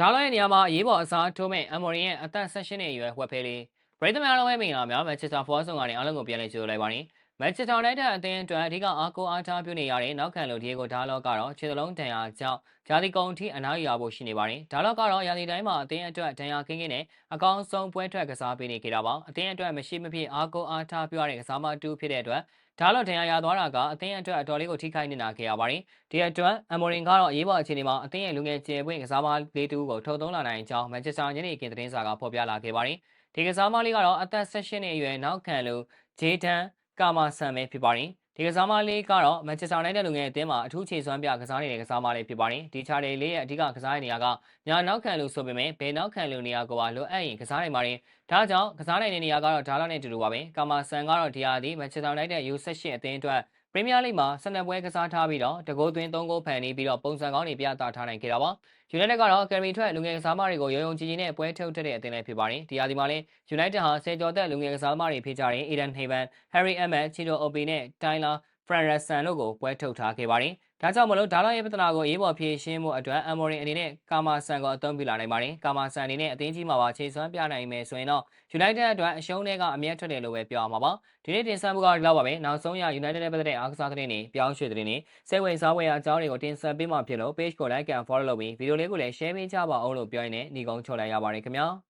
ဒါလိုရဲ့နေရာမှာအရေးပေါ်အစားထိုးမဲ့အမော်ရီရဲ့အသက်16နှစ်အရွယ်ဝက်ဖဲလေးပရိသတ်များလုံးဝမင်္ဂလာများမန်ချက်စတာဖော်ဆုံကနေအားလုံးကိုပြန်လည်ကြိုဆိုလိုက်ပါရစေ မန်ချက်စတာနိုင်တဲ့အသင်းအတွက်အဓိကအားကိုးအားထားပြုနေရတဲ့နောက်ခံလူဒီယေဂိုဒါလော့ကတော့ခြေစလုံးတန်ရာကြောင့်ဂျာတီကုံထိအနားယူရဖို့ရှိနေပါတယ်ဒါလော့ကတော့ရာသီတိုင်းမှာအသင်းအတွက်တန်ရာကင်းကင်းနဲ့အကောင်းဆုံးပွဲထွက်ကစားပေးနေကြတာပါအသင်းအတွက်မရှိမဖြစ်အားကိုးအားထားပြုရတဲ့ကစားမတူဖြစ်တဲ့အတွက်ဒါလော့တန်ရာရသွားတာကအသင်းအတွက်အတော်လေးကိုထိခိုက်နေတာခဲ့ရပါတယ်ဒီအတွက်အမော်ရင်ကတော့အရေးပေါ်အခြေအနေမှာအသင်းရဲ့လူငယ်ကျယ်ပွင့်ကစားမလေးတူကိုထုတ်သုံးလာနိုင်ကြောင်းမန်ချက်စတာညနေခင်းသတင်းစာကဖော်ပြလာခဲ့ပါတယ်။ဒီကစားမလေးကတော့အသက်16နှစ်အရွယ်နောက်ခံလူဂျေဒန် ကာမာဆန်ပဲဖြစ်ပါတယ်။ဒီကစားမလေးကတော့မန်ချက်စတာနိုင်တဲ့လူငယ်အသင်းမှာအထူးခြေစွမ်းပြကစားနေတဲ့ကစားမလေးဖြစ်ပါတယ်။ဒီချာတယ်လေးရဲ့အဓိကကစားတဲ့နေရာကညာနောက်ခံလူဆိုပေမဲ့ဘယ်နောက်ခံလူနေရာကိုပါလိုအပ်ရင်ကစားနိုင်ပါတယ်။ဒါကြောင့်ကစားနိုင်တဲ့နေရာကတော့ဒါလာနဲ့တူတူပါပဲ။ကာမာဆန်ကတော့ဒီဟာဒီမန်ချက်စတာနိုင်တဲ့ U18 အသင်းအတွက် ပရီးမီးယားလိဂ်မှာ12ပွဲကစားထားပြီးတော့တကိုးသွင်း3ဂိုးဖန်နေပြီးတော့ပုံစံကောင်းတွေပြသထားနိုင်ခဲ့တာပါ။ United ကတော့ Academy ထွက်လူငယ်ကစားမတွေကိုရုံရုံကြည်ကြည်နဲ့ပွဲထုတ်ထက်တဲ့အသင်းလေးဖြစ်ပါတယ်။ဒီဟာဒီမှာလည်း United ဟာဆယ်ကျော်သက်လူငယ်ကစားမတွေဖြစ်ကြတဲ့ Eden Haven, Harry Emmett, Chito Obi နဲ့ Tyler Franderson တို့ကိုပွဲထုတ်ထားခဲ့ပါတယ်။ ဒါကြောင့်မလို့ဒါလောက်ရဲ့ပြဿနာကိုရေးပေါ်ဖြေရှင်းမှုအတွက် Amorim အနေနဲ့ကာမာဆန်ကိုအသုံးပြုလာနိုင်ပါတယ်။ကာမာဆန်အနေနဲ့အသင်းကြီးမှာပါခြေစွမ်းပြနိုင်မယ်ဆိုရင်တော့ United အတွက်အရှုံးတွေကအမြတ်ထွက်တယ်လို့ပဲပြောရမှာပါ။ဒီနေ့တင်ဆက်မှုကဒီလောက်ပါပဲ။နောက်ဆုံးရ United နဲ့ပတ်သက်တဲ့အားကစားသတင်းတွေပြောင်းရွှေ့သတင်းတွေစိတ်ဝင်စားဖွယ်အကြောင်းတွေကိုတင်ဆက်ပေးမှာဖြစ်လို့ page ကို like and follow လုပ်ပြီးဗီဒီယိုလေးကိုလည်း share ပေးကြပါအောင်လို့ပြောရင်းနဲ့ညီကုန်းချုပ်လိုက်ရပါတယ်ခင်ဗျာ။